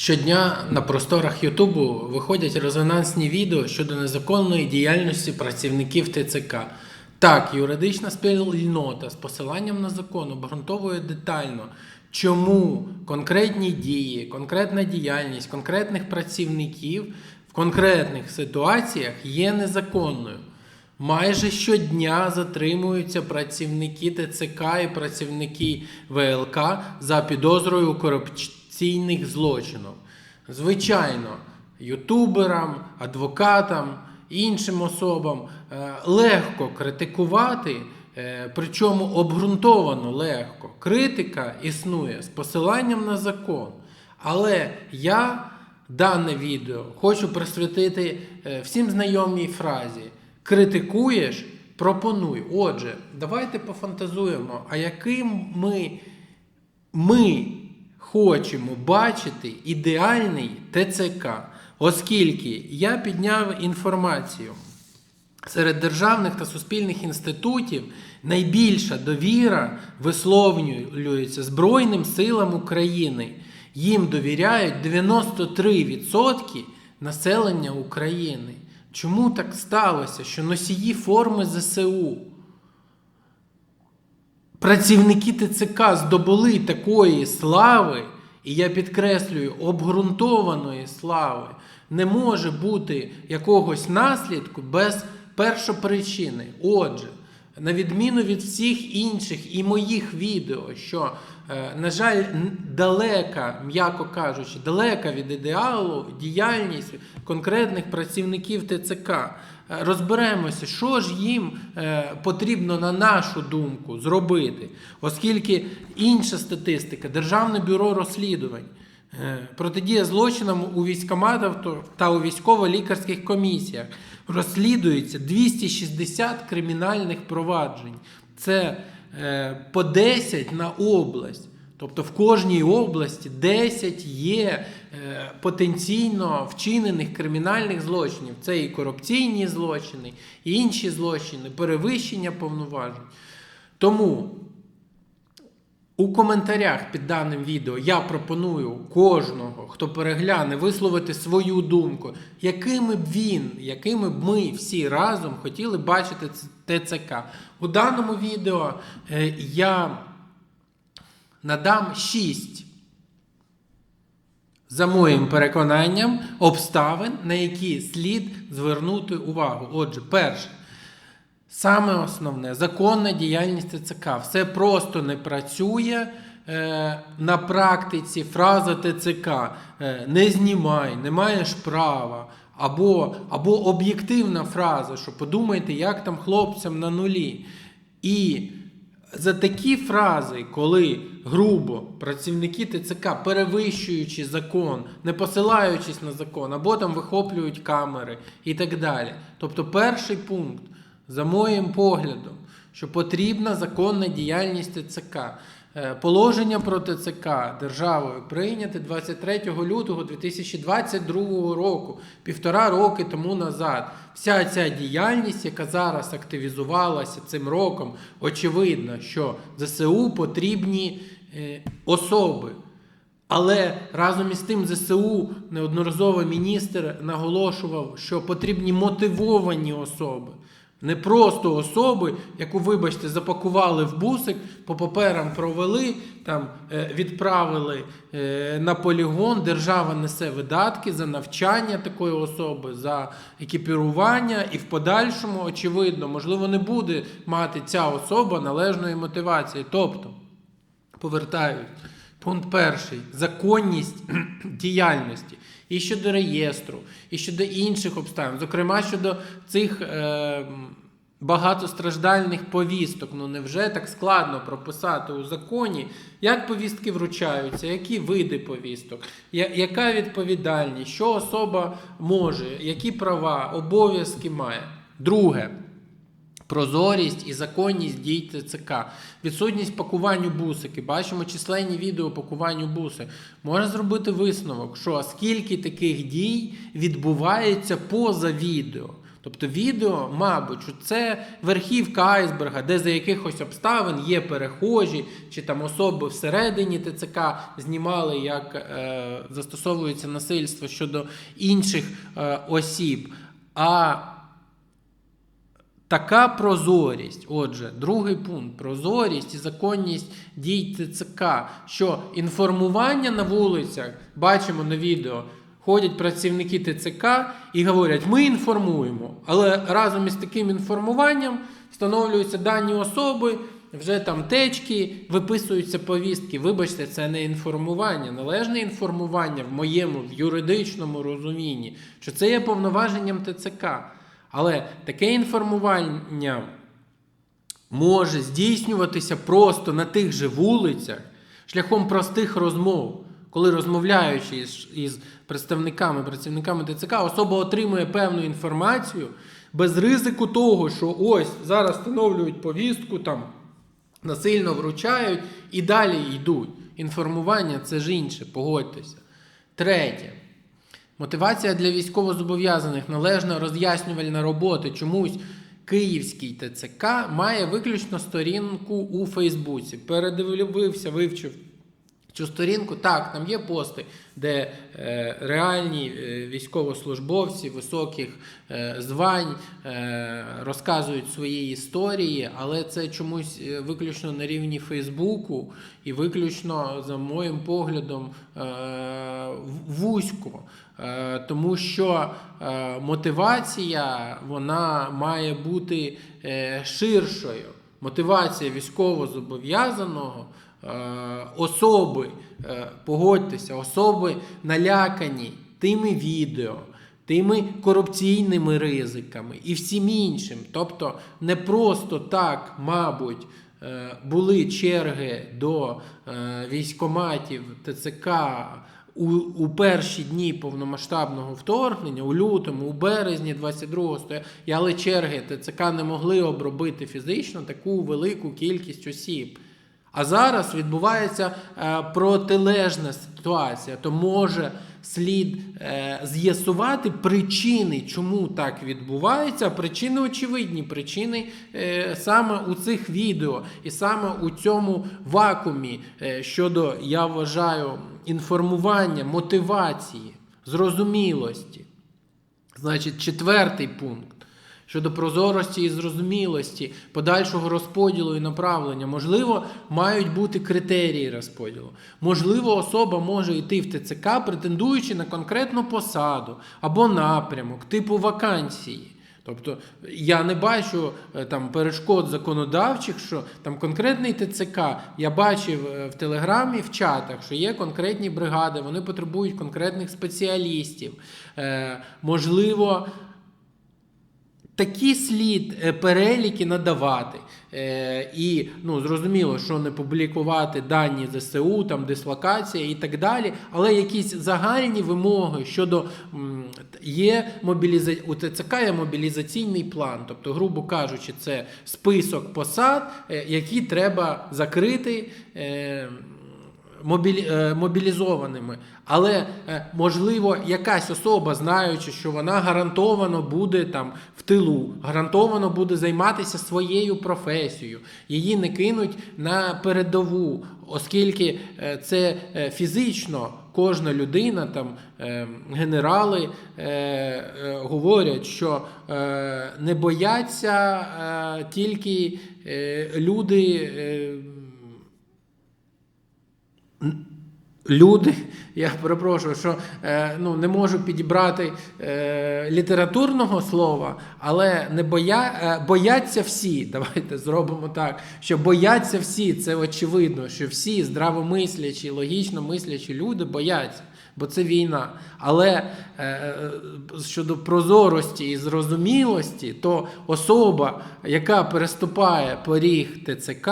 Щодня на просторах Ютубу виходять резонансні відео щодо незаконної діяльності працівників ТЦК. Так, юридична спільнота з посиланням на закон обґрунтовує детально, чому конкретні дії, конкретна діяльність конкретних працівників в конкретних ситуаціях є незаконною. Майже щодня затримуються працівники ТЦК і працівники ВЛК за підозрою у корупційних злочинів. Звичайно, ютуберам, адвокатам, іншим особам е, легко критикувати, е, причому обґрунтовано легко. Критика існує з посиланням на закон. Але я дане відео хочу присвятити е, всім знайомій фразі: критикуєш, пропонуй. Отже, давайте пофантазуємо, а яким ми, ми хочемо бачити ідеальний ТЦК, оскільки я підняв інформацію. Серед державних та суспільних інститутів найбільша довіра висловлюється Збройним силам України. Їм довіряють 93% населення України. Чому так сталося, що носії форми ЗСУ, працівники ТЦК здобули такої слави, і я підкреслюю, обґрунтованої слави, не може бути якогось наслідку без першопричини. Отже, на відміну від всіх інших і моїх відео, що, е, на жаль, далека, м'яко кажучи, далека від ідеалу діяльність конкретних працівників ТЦК. Е, Розберемося, що ж їм е, потрібно, на нашу думку, зробити, оскільки інша статистика, Державне бюро розслідувань. Протидія злочинам у військкоматах та у військово-лікарських комісіях розслідується 260 кримінальних проваджень. Це е, по 10 на область. Тобто в кожній області 10 є е, потенційно вчинених кримінальних злочинів. Це і корупційні злочини, і інші злочини, перевищення повноважень. Тому у коментарях під даним відео я пропоную кожного, хто перегляне, висловити свою думку, якими б він, якими б ми всі разом хотіли бачити ТЦК. У даному відео е, я надам 6, за моїм переконанням, обставин, на які слід звернути увагу. Отже, перше. Саме основне законна діяльність ТЦК. Все просто не працює. Е, на практиці фраза ТЦК е, не знімай, не маєш права. Або, або об'єктивна фраза, що подумайте, як там хлопцям на нулі. І за такі фрази, коли грубо працівники ТЦК, перевищуючи закон, не посилаючись на закон, або там вихоплюють камери і так далі. Тобто, перший пункт, за моїм поглядом, що потрібна законна діяльність ТЦК. Е, Положення про ТЦК державою прийняте 23 лютого 2022 року, півтора роки тому назад. Вся ця діяльність, яка зараз активізувалася цим роком, очевидно, що ЗСУ потрібні е, особи. Але разом із тим ЗСУ неодноразово міністр наголошував, що потрібні мотивовані особи. Не просто особи, яку, вибачте, запакували в бусик, по паперам провели, там, е, відправили е, на полігон, держава несе видатки за навчання такої особи, за екіпірування, і в подальшому, очевидно, можливо, не буде мати ця особа належної мотивації. Тобто, повертаюсь. Пункт перший законність діяльності і щодо реєстру, і щодо інших обставин, зокрема щодо цих е, багатостраждальних повісток. Ну невже так складно прописати у законі, як повістки вручаються, які види повісток, я- яка відповідальність, що особа може, які права, обов'язки має. Друге. Прозорість і законність дій ТЦК, відсутність пакуванню бусики. Бачимо численні відео пакуванню буси. Можна зробити висновок, що скільки таких дій відбувається поза відео. Тобто відео, мабуть, що це верхівка айсберга, де за якихось обставин є перехожі чи там особи всередині ТЦК знімали, як е, застосовується насильство щодо інших е, осіб. А Така прозорість, отже, другий пункт прозорість і законність дій ТЦК, що інформування на вулицях, бачимо на відео, ходять працівники ТЦК і говорять, ми інформуємо. Але разом із таким інформуванням встановлюються дані особи, вже там течки, виписуються повістки. Вибачте, це не інформування. Належне інформування в моєму в юридичному розумінні, що це є повноваженням ТЦК. Але таке інформування може здійснюватися просто на тих же вулицях шляхом простих розмов, коли розмовляючи із, із представниками, працівниками ТЦК, особа отримує певну інформацію без ризику того, що ось зараз встановлюють повістку, там насильно вручають і далі йдуть. Інформування це ж інше, погодьтеся. Третє. Мотивація для військовозобов'язаних, належна роз'яснювальна робота. Чомусь Київський ТЦК має виключно сторінку у Фейсбуці. Передивився, вивчив цю сторінку. Так, там є пости, де е, реальні е, військовослужбовці високих е, звань е, розказують свої історії, але це чомусь е, виключно на рівні Фейсбуку і виключно, за моїм поглядом, е, вузько. Е, Тому що е, мотивація вона має бути е, ширшою. Мотивація військовозобов'язаного особи, погодьтеся, особи налякані тими відео, тими корупційними ризиками і всім іншим. Тобто не просто так, мабуть, були черги до військоматів ТЦК у, у перші дні повномасштабного вторгнення, у лютому, у березні 22-го стояли, черги ТЦК не могли обробити фізично таку велику кількість осіб. А зараз відбувається е, протилежна ситуація, то може слід е, з'ясувати причини, чому так відбувається. Причини очевидні. Причини е, саме у цих відео і саме у цьому вакуумі щодо, я вважаю, інформування, мотивації, зрозумілості. Значить, четвертий пункт. Щодо прозорості і зрозумілості, подальшого розподілу і направлення, можливо, мають бути критерії розподілу. Можливо, особа може йти в ТЦК, претендуючи на конкретну посаду або напрямок, типу вакансії. Тобто я не бачу е, там перешкод законодавчих, що там конкретний ТЦК. Я бачив е, в Телеграмі в чатах, що є конкретні бригади, вони потребують конкретних спеціалістів. Е, можливо, Такі слід е, переліки надавати. Е, і ну, зрозуміло, що не публікувати дані ЗСУ, там дислокація і так далі, але якісь загальні вимоги щодо є мобіліза... у ТЦК є мобілізаційний план. Тобто, грубо кажучи, це список посад, е, які треба закрити. Е, мобілі, мобілізованими. Але е, можливо, якась особа, знаючи, що вона гарантовано буде там в тилу, гарантовано буде займатися своєю професією, її не кинуть на передову, оскільки е, це фізично. Кожна людина, там генерали говорять, що не бояться тільки люди. Люди, я перепрошую, що е, ну, не можу підібрати е, літературного слова, але не боя, е, бояться всі. Давайте зробимо так, що бояться всі. Це очевидно, що всі здравомислячі, логічно мислячі люди бояться, бо це війна. Але е, е, щодо прозорості і зрозумілості, то особа, яка переступає поріг ТЦК,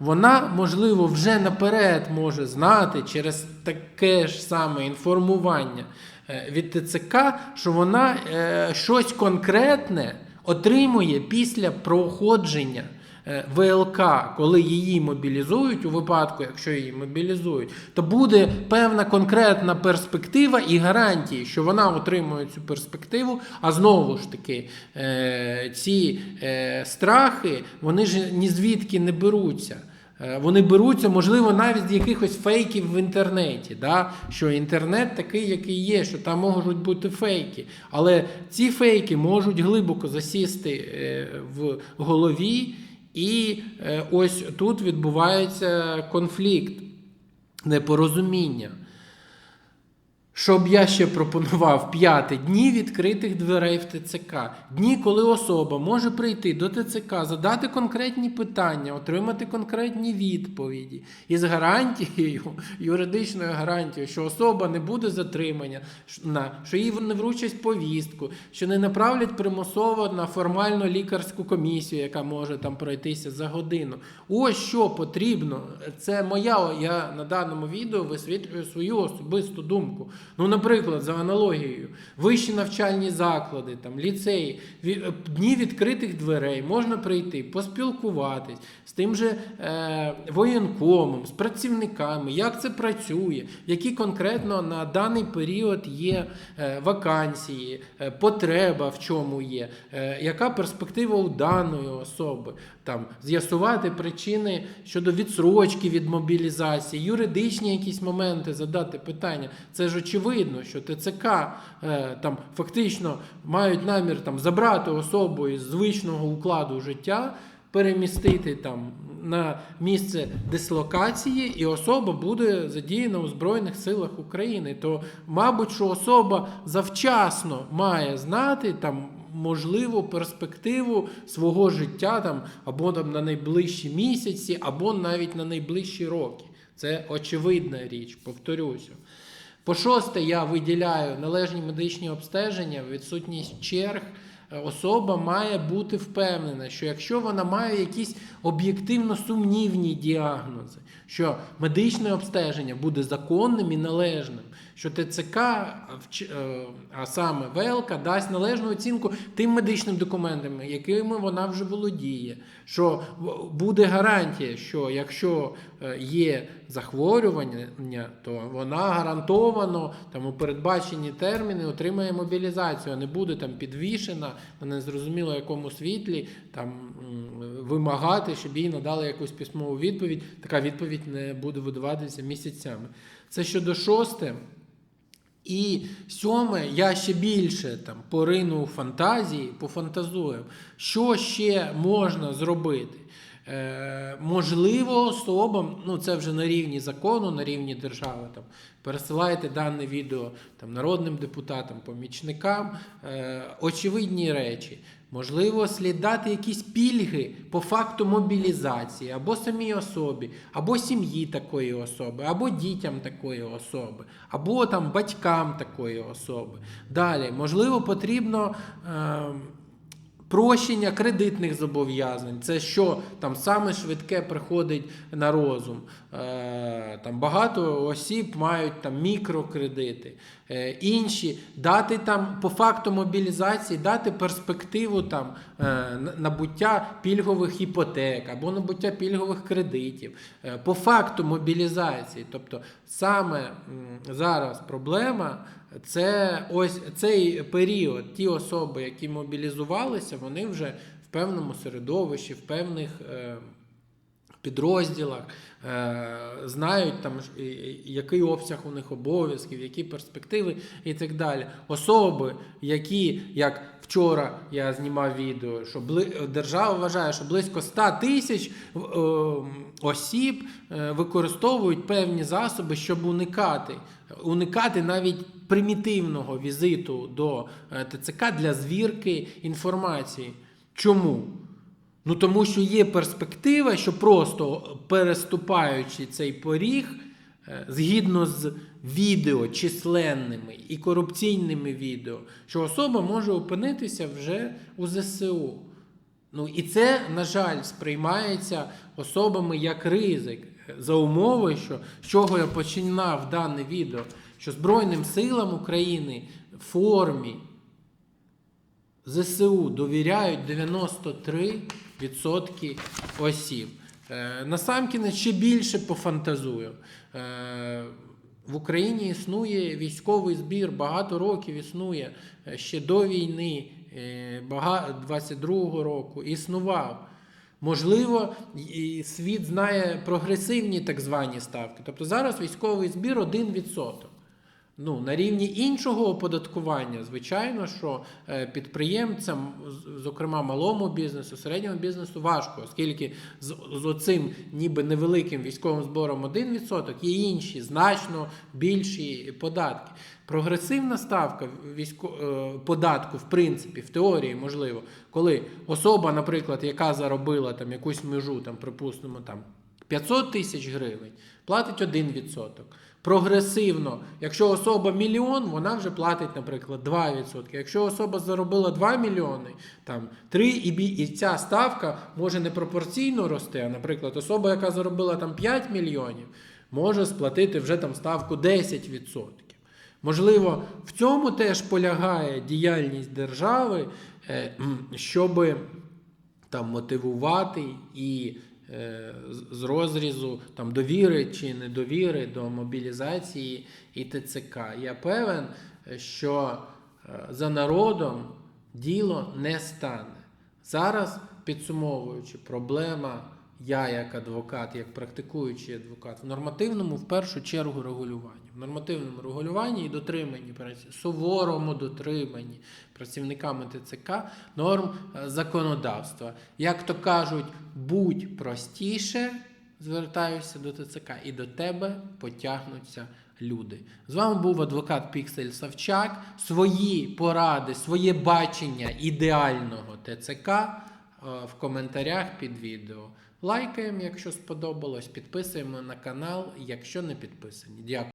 вона, можливо, вже наперед може знати через таке ж саме інформування е, від ТЦК, що вона е, щось конкретне отримує після проходження ВЛК, коли її мобілізують, у випадку, якщо її мобілізують, то буде певна конкретна перспектива і гарантії, що вона отримує цю перспективу. А знову ж таки, е, ці е, страхи, вони ж ні звідки не беруться. Е, Вони беруться, можливо, навіть з якихось фейків в інтернеті. Да? Що інтернет такий, який є, що там можуть бути фейки. Але ці фейки можуть глибоко засісти е, в голові, і е, ось тут відбувається конфлікт, непорозуміння. Щоб я ще пропонував п'яти дні відкритих дверей в ТЦК. Дні, коли особа може прийти до ТЦК, задати конкретні питання, отримати конкретні відповіді із гарантією, юридичною гарантією, що особа не буде затримання, що їй не вручать повістку, що не направлять примусово на формальну лікарську комісію, яка може там пройтися за годину. Ось що потрібно. Це моя, я на даному відео висвітлюю свою особисту думку. Ну, наприклад, за аналогією, вищі навчальні заклади, там, ліцеї, дні відкритих дверей, можна прийти, поспілкуватись з тим же е, воєнкомом, з працівниками, як це працює, які конкретно на даний період є е, вакансії, е, потреба в чому є, е, яка перспектива у даної особи, там, з'ясувати причини щодо відсрочки від мобілізації, юридичні якісь моменти, задати питання. Це ж очевидно, що ТЦК е, там фактично мають намір там забрати особу із звичного укладу життя, перемістити там на місце дислокації, і особа буде задіяна у Збройних силах України. То, мабуть, що особа завчасно має знати там. Можливу перспективу свого життя там або там на найближчі місяці, або навіть на найближчі роки. Це очевидна річ, повторюся. По шосте, я виділяю належні медичні обстеження, відсутність черг. Е, Особа має бути впевнена, що якщо вона має якісь об'єктивно сумнівні діагнози, що медичне обстеження буде законним і належним, що ТЦК, е, а саме ВЛК, дасть належну оцінку тим медичним документам, якими вона вже володіє, що буде гарантія, що якщо е, є захворювання, то вона гарантовано там у передбачені терміни отримає мобілізацію, а не буде там підвішена на незрозуміло якому світлі, там м, вимагати, щоб їй надали якусь письмову відповідь. Така відповідь не буде видаватися місяцями. Це щодо шосте. І сьоме, я ще більше там порину фантазії, пофантазую, що ще можна зробити. Е, можливо, особам, ну це вже на рівні закону, на рівні держави, там, пересилайте дане відео там, народним депутатам, помічникам, е, очевидні речі. Можливо, слід дати якісь пільги по факту мобілізації, або самій особі, або сім'ї такої особи, або дітям такої особи, або там батькам такої особи. Далі, можливо, потрібно. Е, Прощення кредитних зобов'язань, це що там саме швидке приходить на розум. Е, там багато осіб мають там мікрокредити, е, інші дати там по факту мобілізації, дати перспективу там е, набуття пільгових іпотек або набуття пільгових кредитів. Е, по факту мобілізації. Тобто саме зараз проблема. Це ось цей період. Ті особи, які мобілізувалися, вони вже в певному середовищі, в певних е, підрозділах е, знають там який обсяг у них обов'язків, які перспективи і так далі. Особи, які, як вчора я знімав відео, що держава вважає, що близько 100 тисяч е, осіб е, використовують певні засоби, щоб уникати, уникати навіть примітивного візиту до ТЦК для звірки інформації. Чому? Ну тому що є перспектива, що просто переступаючи цей поріг, е, згідно з відео численними і корупційними відео, що особа може опинитися вже у ЗСУ. Ну і це, на жаль, сприймається особами як ризик за умови, що з чого я починав дане відео, що Збройним силам України в формі ЗСУ довіряють 93% осіб. Е, Насамкінець ще більше пофантазую. Е, В Україні існує військовий збір, багато років існує е, ще до війни, е, 22-го року існував. Можливо, світ знає прогресивні так звані ставки. Тобто зараз військовий збір 1%. Ну, на рівні іншого оподаткування, звичайно, що е, підприємцям, зокрема малому бізнесу, середньому бізнесу, важко, оскільки з, з оцим ніби невеликим військовим збором 1% є інші значно більші податки. Прогресивна ставка військо, е, податку, в принципі, в теорії можливо, коли особа, наприклад, яка заробила там якусь межу, там, припустимо, там 500 тисяч гривень, платить 1%. Прогресивно, якщо особа мільйон, вона вже платить, наприклад, 2%. Якщо особа заробила 2 мільйони, там 3, і, і ця ставка може не пропорційно рости. А, наприклад, особа, яка заробила там 5 мільйонів, може сплатити вже там ставку 10%. Можливо, в цьому теж полягає діяльність держави, е, щоб там мотивувати і з- з розрізу там довіри чи недовіри до мобілізації і ТЦК. Я певен, е, що е, за народом діло не стане. Зараз, підсумовуючи, проблема. Я як адвокат, як практикуючий адвокат, в нормативному в першу чергу регулюванні. В нормативному регулюванні і дотриманні суворому дотриманні працівниками ТЦК норм е, законодавства. Як то кажуть, будь простіше, звертаюся до ТЦК, і до тебе потягнуться люди. З вами був адвокат Піксель Савчак. Свої поради, своє бачення ідеального ТЦК е, в коментарях під відео. Лайкаємо, якщо сподобалось, підписуємо на канал, якщо не підписані. Дякую.